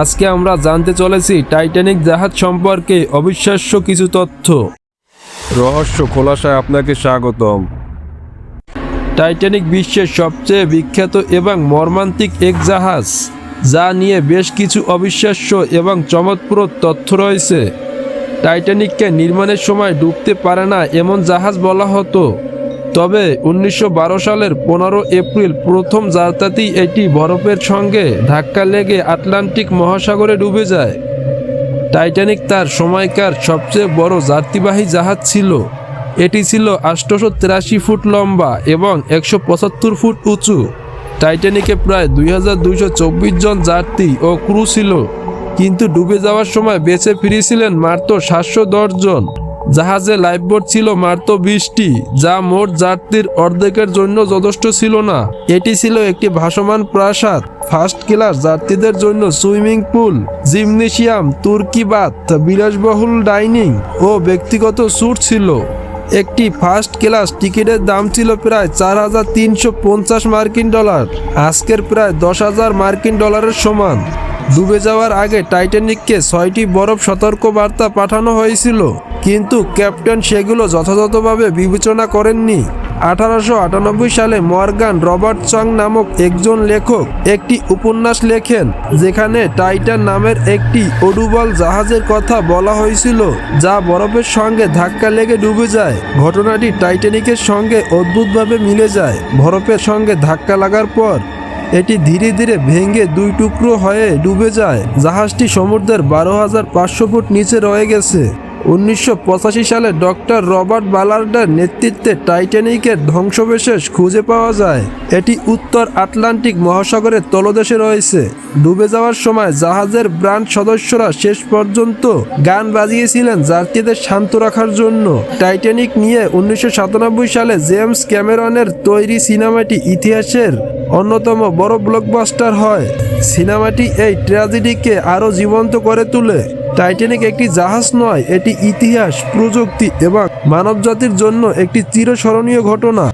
আজকে আমরা জানতে চলেছি টাইটানিক জাহাজ সম্পর্কে অবিশ্বাস্য কিছু তথ্য। রহস্য খোলাসায় আপনাকে স্বাগতম। টাইটানিক বিশ্বের সবচেয়ে বিখ্যাত এবং মর্মান্তিক এক জাহাজ যা নিয়ে বেশ কিছু অবিশ্বাস্য এবং চমৎপ্রদ তথ্য রয়েছে। টাইটানিককে নির্মাণের সময় ডুবতে পারে না এমন জাহাজ বলা হতো। তবে উনিশশো বারো সালের পনেরো এপ্রিল প্রথম যাত্রাতেই এটি বরফের সঙ্গে ধাক্কা লেগে আটলান্টিক মহাসাগরে ডুবে যায়। টাইটানিক তার সময়কার সবচেয়ে বড় যাত্রীবাহী জাহাজ ছিল। এটি ছিল আটশোশো তিরাশি ফুট লম্বা এবং একশো পঁচাত্তর ফুট উঁচু। টাইটানিকে প্রায় দুই হাজার দুইশো চব্বিশ জন যাত্রী ও ক্রু ছিল। কিন্তু ডুবে যাওয়ার সময় বেঁচে ফিরেছিলেন মাত্র সাতশো দশ জন। জাহাজে লাইফবোট ছিল মাত্র বিশটি যা মোট যাত্রীর অর্ধেকের জন্য যথেষ্ট ছিল না। এটি ছিল একটি ভাসমান প্রাসাদ, ফার্স্ট ক্লাস যাত্রীদের জন্য সুইমিং পুল, জিমনেশিয়াম, তুর্কি বাথ, বিলাসবহুল ডাইনিং ও ব্যক্তিগত স্যুট ছিল। একটি ফার্স্ট ক্লাস টিকিটের দাম ছিল প্রায় চার হাজার তিনশো পঞ্চাশ মার্কিন ডলার, আজকের প্রায় দশ হাজার মার্কিন ডলারের সমান। ডুবে যাওয়ার আগে টাইটানিককে ছয়টি বরফ সতর্ক বার্তা পাঠানো হয়েছিল। কিন্তু ক্যাপ্টেন সেগুলো যথাযথভাবে বিবেচনা করেননি। আঠারোশো আটানব্বই সালে মর্গান রবার্ট চং নামক একজন লেখক একটি উপন্যাস লেখেন, যেখানে টাইটান নামের একটি অডুবল জাহাজের কথা বলা হয়েছিল, যা বরফের সঙ্গে ধাক্কা লেগে ডুবে যায়। ঘটনাটি টাইটানিকের সঙ্গে অদ্ভুতভাবে মিলে যায়, বরফের সঙ্গে ধাক্কা লাগার পর। এটি ধীরে ধীরে ভেঙে দুই টুকরো হয়ে ডুবে যায়। জাহাজটি সমুদ্রের বারো হাজার পাঁচশো ফুট নিচে রয়ে গেছে। উনিশশো পঁচাশি সালে ডক্টর রবার্ট বালার্ডের নেতৃত্বে টাইটানিকের ধ্বংসবিশেষ খুঁজে পাওয়া যায়। এটি উত্তর আটলান্টিক মহাসাগরের তলদেশে রয়েছে। ডুবে যাওয়ার সময় জাহাজের ব্রান্ড সদস্যরা শেষ পর্যন্ত গান বাজিয়েছিলেন যাত্রীদের শান্ত রাখার জন্য। টাইটানিক নিয়ে উনিশশো সাতানব্বই সালে জেমস ক্যামেরনের তৈরি সিনেমাটি ইতিহাসের অন্যতম বড় ব্লকবাস্টার হয়। সিনেমাটি এই ট্র্যাজেডিকে আরও জীবন্ত করে তোলে। টাইটানিক একটি জাহাজ নয় এটি ইতিহাস প্রযুক্তি এবং মানবজাতির জন্য একটি চিরস্মরণীয় ঘটনা।